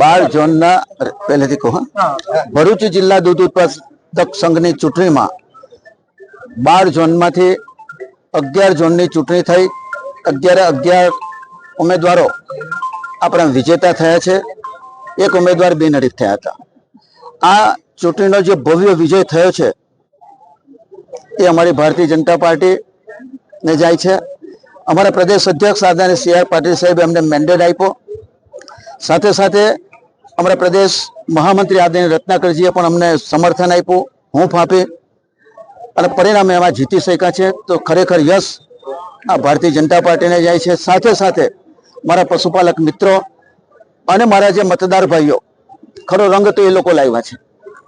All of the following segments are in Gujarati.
બાર ઝોનના પહેલેથી કહું ભરૂચ જિલ્લા દૂધ ઉત્પાદક સંઘની ચૂંટણીમાં બાર ઝોનમાંથી અગિયાર ઝોનની ચૂંટણી થઈ. અગિયારે અગિયાર ઉમેદવારો આપણા વિજેતા થયા છે. એક ઉમેદવાર બિનહરીફ થયા હતા. આ ચૂંટણીનો જે ભવ્ય વિજય થયો છે એ અમારી ભારતીય જનતા પાર્ટી ને જાય છે. અમારા પ્રદેશ અધ્યક્ષ આદરણીય સી આર પાટીલ સાહેબે અમને મેન્ડેટ આપ્યો. સાથે સાથે અમારા પ્રદેશ મહામંત્રી આદરણીય રત્નાકરજીએ પણ અમને સમર્થન આપ્યું. હું ફાંપી અને પરિણામે એમાં જીતી શક્યા છે. તો ખરેખર યશ આ ભારતીય જનતા પાર્ટીને જાય છે. સાથે સાથે મારા પશુપાલક મિત્રો અને મારા જે મતદાર ભાઈઓ, ખરો રંગ તો એ લોકો લાવ્યા છે.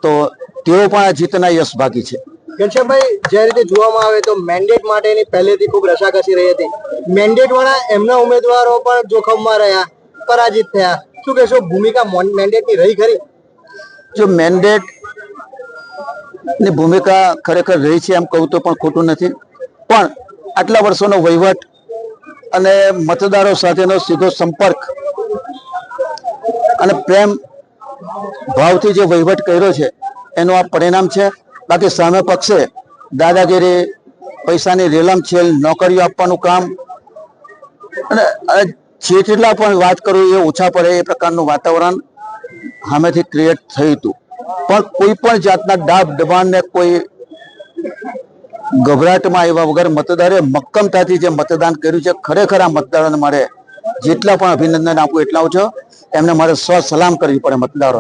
તો તેઓ પણ આ જીતના યશ ભાગી છે. ઘનશ્યામભાઈ, જે રીતે જોવામાં આવે તો મેન્ડેટ માટેની પહેલેથી ખૂબ રસાકસી રહી હતી. મેન્ડેટ વાળા એમના ઉમેદવારો પણ જોખમમાં રહ્યા, પરાજિત થયા. શું કહેશો, ભૂમિકા મેન્ડેટની રહી ખરી? જો મેન્ડેટની ભૂમિકા ખરેખર રહી છે એમ કહું તો પણ ખોટું નથી. પણ આટલા વર્ષોનો વહીવટ અને મતદારો સાથેનો સીધો સંપર્ક અને પ્રેમ ભાવથી જે વહીવટ કર્યો છે, એનું આ પરિણામ છે. બાકી સામે પક્ષે દાદાગીરી, પૈસાની રેલમ છેલ, નોકરીઓ આપવાનું કામ. અને જેટલા પણ વાત કરું એ ઓછા પડે એ પ્રકારનું વાતાવરણ સામેથી ક્રિએટ થયું હતું. પણ કોઈ પણ જાતના દાબ દબાણ ને કોઈ ગભરાટમાં આવ્યા વગર મતદારે મક્કમતાથી જે મતદાન કર્યું છે, ખરેખર આ મતદારોને મારે જેટલા પણ અભિનંદન આપું એટલા ઓછો એમને મારે સ્વ સલામ કરવી પડે મતદારો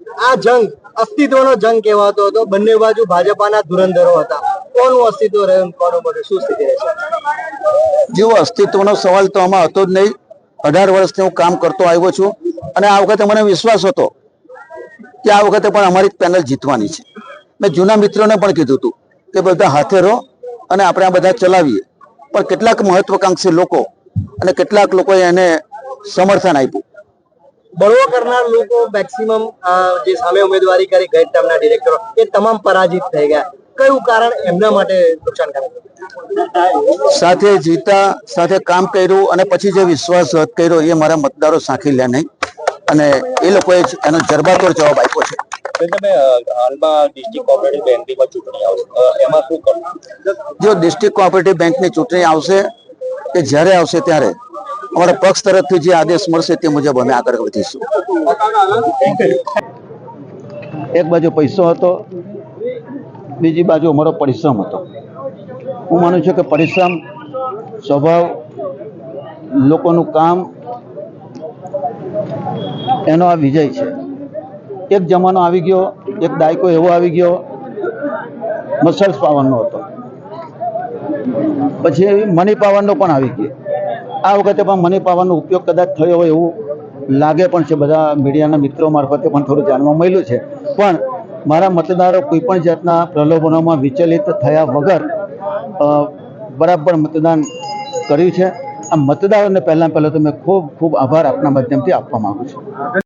આ જંગ અસ્તિત્વનો જંગ કહેવાતો હતો. બંને બાજુ ભાજપાના ધુરંધરો હતા. કોનું અસ્તિત્વ રહ્યું કોનું બધું શું સ્થિતિ રહેશે જેવો અસ્તિત્વનો સવાલ તો આમાં હતો જ નહીં. અઢાર વર્ષથી હું કામ કરતો આવ્યો છું અને આ વખતે મને વિશ્વાસ હતો કે આ વખતે પણ અમારી પેનલ જીતવાની છે. મેં જૂના મિત્રોને પણ કીધું હતું કે બધા હાથે રહો અને આપણે આ બધા ચલાવીએ. પણ કેટલાક મહત્વકાંક્ષી લોકો અને કેટલાક લોકોએ એને સમર્થન આપ્યું. બળવો કરનાર લોકો મેક્સિમમ જે સામે ઉમેદવારી કરી ગઈ ટર્મના ડિરેક્ટરો એ તમામ પરાજિત થઈ ગયા. કયું કારણ એમના માટે નુકસાનકારક? સાથે જીતા સાથે કામ કર્યું અને પછી જે વિશ્વાસઘાત કર્યો એ મારા મતદારો સાંખી લે નહીં. અને એ લોકોએ જ એનો જરબાતોડ જવાબ આપ્યો છે. હાલમાં ડિસ્ટ્રિક્ટ કોઓપરેટિવ બેંકની ચૂંટણી આવશે. એમાં શું કરવું જો ડિસ્ટ્રિક્ટ કોઓપરેટિવ બેંકની ચૂંટણી આવશે કે જ્યારે આવશે ત્યારે? અમારા પક્ષ તરફથી જે આદેશ મળશે તે મુજબ અમે આગળ વધીશું. એક બાજુ પૈસો હતો, બીજી બાજુ અમારો પરિશ્રમ હતો. હું માનું છું કે પરિશ્રમ, સ્વભાવ, લોકોનું કામ, એનો આ વિજય છે. એક જમાનો આવી ગયો, એક દાયકો એવો આવી ગયો, મસલ્સ પાવરનો હતો. પછી મની પાવરનો પણ આવી ગયો. આ વખતે પણ મની પાવરનો ઉપયોગ કદાચ થયો હોય એવું લાગે પણ છે. બધા મીડિયાના મિત્રો મારફતે પણ થોડું જાણવા મળ્યું છે. પણ મારા મતદારો કોઈ પણ જાતના પ્રલોભનોમાં વિચલિત થયા વગર બરાબર મતદાન કર્યું છે. આ મતદારોને પહેલાં પહેલાં તો મેં ખૂબ ખૂબ આભાર આપના માધ્યમથી આપવા માગું છું.